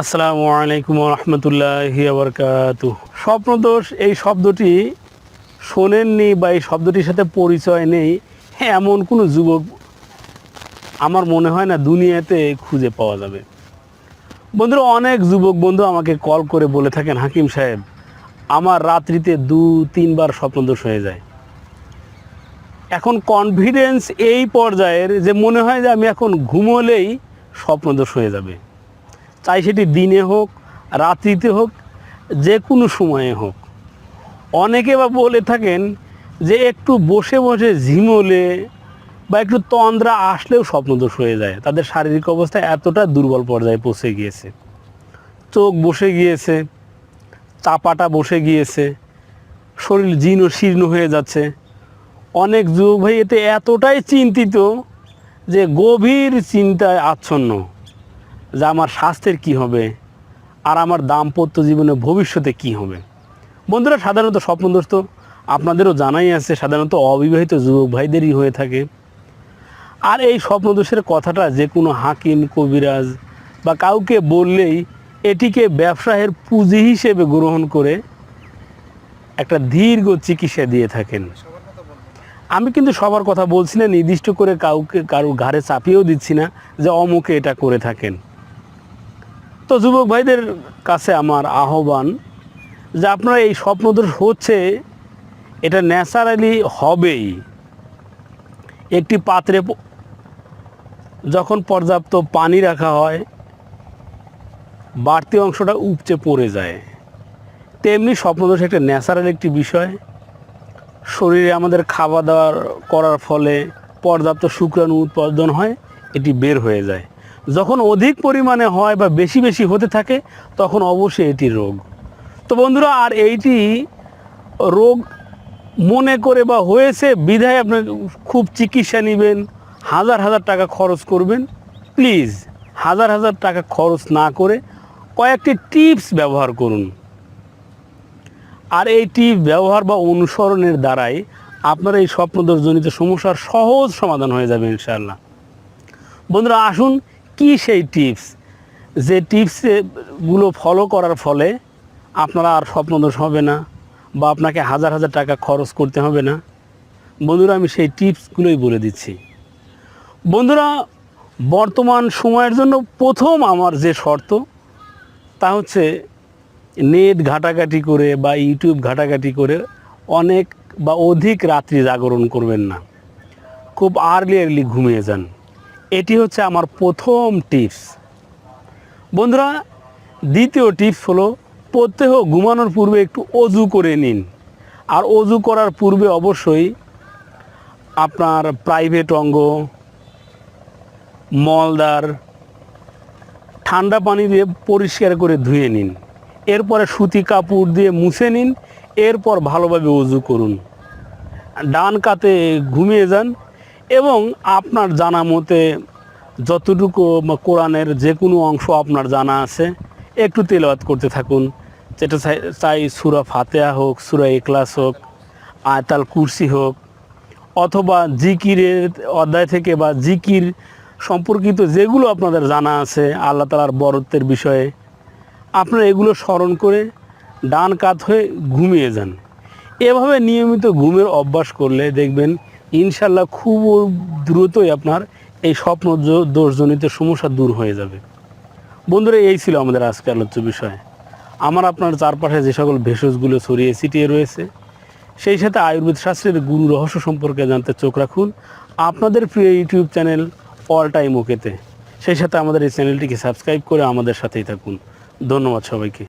আসসালামু আলাইকুম রহমতুল্লাহ বরকাত স্বপ্নদোষ, এই শব্দটি শোনেননি বা এই শব্দটির সাথে পরিচয় নেই হ্যাঁ এমন কোনো যুবক আমার মনে হয় না দুনিয়াতে খুঁজে পাওয়া যাবে। বন্ধুরা, অনেক যুবক বন্ধু আমাকে কল করে বলে থাকেন, হাকিম সাহেব, আমার রাত্রিতে দু, তিনবার স্বপ্নদোষ হয়ে যায়। এখন কনফিডেন্স এই পর্যায়ের যে মনে হয় যে আমি এখন ঘুমোলেই স্বপ্নদোষ হয়ে যাবে। চাই সেটি দিনে হোক, রাত্রিতে হোক, যে কোনো সময়ে হোক। অনেকে বা বলে থাকেন যে একটু বসে বসে ঝিমলে বা একটু তন্দ্রা আসলেও স্বপ্নদোষ হয়ে যায়। তাদের শারীরিক অবস্থা এতটা দুর্বল পর্যায়ে পৌঁছে গিয়েছে। চোখ বসে গিয়েছে, চাপাটা বসে গিয়েছে, শরীর জীর্ণ শীর্ণ হয়ে যাচ্ছে। অনেক যুবক ভাই এতে এতটাই চিন্তিত যে গভীর চিন্তায় আচ্ছন্ন। যে আমার স্বাস্থ্যের কি হবে আর আমার দাম্পত্য জীবনে ভবিষ্যতে কি হবে। বন্ধুরা, সাধারণত স্বপ্নদোষ তো আপনাদেরও জানাই আছে, সাধারণত অবিবাহিত যুবক ভাইদেরই হয়ে থাকে। আর এই স্বপ্নদোষের কথাটা যে কোনো হাকিম, কবিরাজ বা কাউকে বললেই এটিকে ব্যবসায়ের পুঁজি হিসেবে গ্রহণ করে একটা দীর্ঘ চিকিৎসা দিয়ে থাকেন। আমি কিন্তু সবার কথা বলছি না, নির্দিষ্ট করে কাউকে, কারও ঘাড়ে চাপিয়েও দিচ্ছি না যে অমুকে এটা করে থাকেন। তো যুবক ভাইদের কাছে আমার আহ্বান যে আপনারা এই স্বপ্নদোষ হচ্ছে, এটা ন্যাচারালি হবেই। একটি পাত্রে যখন পর্যাপ্ত পানি রাখা হয়, বাড়তি অংশটা উপচে পড়ে যায়। তেমনি স্বপ্নদোষ একটা ন্যাচারাল একটি বিষয়। শরীরে আমাদের খাওয়া দাওয়ার করার ফলে পর্যাপ্ত শুক্রাণু উৎপাদন হয়, এটি বের হয়ে যায়। যখন অধিক পরিমাণে হয় বা বেশি বেশি হতে থাকে, তখন অবশ্যই এটি রোগ। তো বন্ধুরা, আর এইটি রোগ মনে করে বা হয়েছে বিধায় আপনি খুব চিকিৎসা নেবেন, হাজার হাজার টাকা খরচ করবেন। প্লিজ, হাজার হাজার টাকা খরচ না করে কয়েকটি টিপস ব্যবহার করুন। আর এই টিপ ব্যবহার বা অনুসরণের দ্বারাই আপনার এই স্বপ্নদোষজনিত সমস্যার সহজ সমাধান হয়ে যাবে ইনশাআল্লাহ। বন্ধুরা, আসুন কি সেই টিপস যে টিপসগুলো ফলো করার ফলে আপনারা আর স্বপ্নদোষ হবে না বা আপনাকে হাজার হাজার টাকা খরচ করতে হবে না। বন্ধুরা, আমি সেই টিপসগুলোই বলে দিচ্ছি। বন্ধুরা, বর্তমান সময়ের জন্য প্রথম আমার যে শর্ত, তা হচ্ছে নেট ঘাটাঘাটি করে বা ইউটিউব ঘাটাঘাটি করে অনেক বা অধিক রাত্রি জাগরণ করবেন না। খুব আর্লি আর্লি ঘুমিয়ে যান। এটি হচ্ছে আমার প্রথম টিপস। বন্ধুরা, দ্বিতীয় টিপস হলো প্রত্যেহ ঘুমানোর পূর্বে একটু অজু করে নিন। আর অজু করার পূর্বে অবশ্যই আপনার প্রাইভেট অঙ্গ মলদার ঠান্ডা পানি দিয়ে পরিষ্কার করে ধুয়ে নিন। এরপরে সুতি কাপড় দিয়ে মুছে নিন। এরপর ভালোভাবে উজু করুন। ডান কাতে ঘুমিয়ে যান। এবং আপনার জানা মতে যতটুকু কোরআনের যে কোনো অংশ আপনার জানা আছে, একটু তেলাওয়াত করতে থাকুন। যেটা চাই- চাই সুরা ফাতেহা হোক, সুরা এক্লাস হোক, আয়তাল কুরসি হোক, অথবা জিকিরের অধ্যায় থেকে বা জিকির সম্পর্কিত যেগুলো আপনাদের জানা আছে, আল্লাহ তালার বরত্বের বিষয়ে, আপনারা এগুলো স্মরণ করে ডান কাত হয়ে ঘুমিয়ে যান। এভাবে নিয়মিত ঘুমের অভ্যাস করলে দেখবেন ইনশাল্লাহ খুব দ্রুতই আপনার এই স্বপ্ন দোষজনিত সমস্যা দূর হয়ে যাবে। বন্ধুরা, এই ছিল আমাদের আজকে আলোচ্য বিষয়। আমার আপনার চারপাশে যে সকল ভেষজগুলো ছড়িয়ে ছিটিয়ে রয়েছে, সেই সাথে আয়ুর্বেদ শাস্ত্রের গুরু রহস্য সম্পর্কে জানতে চোখ রাখুন আপনাদের প্রিয় ইউটিউব চ্যানেল অল টাইম ওকেতে। সেই সাথে আমাদের এই চ্যানেলটিকে সাবস্ক্রাইব করে আমাদের সাথেই থাকুন। ধন্যবাদ সবাইকে।